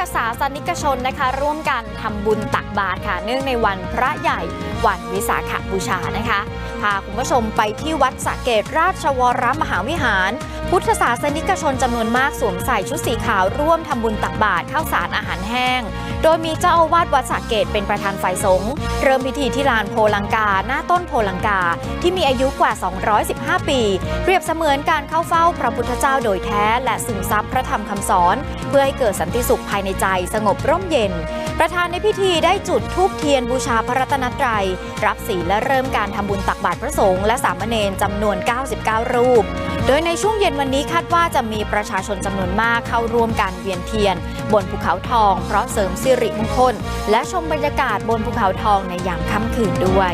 ธศาสนิกชนนะคะ ร่วมกันทำบุญตักบาตรค่ะ เนื่องในวันพระใหญ่วันวิสาขบูชานะคะ พาคุณผู้ชมไปที่วัดสะเกตราชวรมหาวิหาร พุทธศาสนิกชนจำนวนมากสวมใส่ชุดสีขาวร่วมทำบุญตักบาตรข้าวสารอาหารแห้ง โดยมีเจ้าอาวาสวัดสะเกตเป็นประธานฝ่ายสงฆ์เริ่มพิธีที่ลานโพลังกา หน้าต้นโพลังกา ที่มีอายุกว่า 215 ปีเปรียบเสมือนการเข้าเฝ้าพระพุทธเจ้าโดยแท้ และซึมซับพระธรรมคำสอน เพื่อให้เกิดสันติสุขภายในใจสงบร่มเย็น ประธานในพิธีได้จุดธูปเทียนบูชาพระรัตนตรัย รับศีลและเริ่มการทำบุญตักบาตรพระสงฆ์และสามเณรจำนวน 99 รูป ดยในช่วงเย็นวันนี้คาดว่าจะมีประชาชนจำนวนมากเข้าร่วมการเวียนเทียน บนภูเขาทอง เพราะเสริมสิริมงคล และชมบรรยากาศบนภูเขาทองในยามค่ำคืนด้วย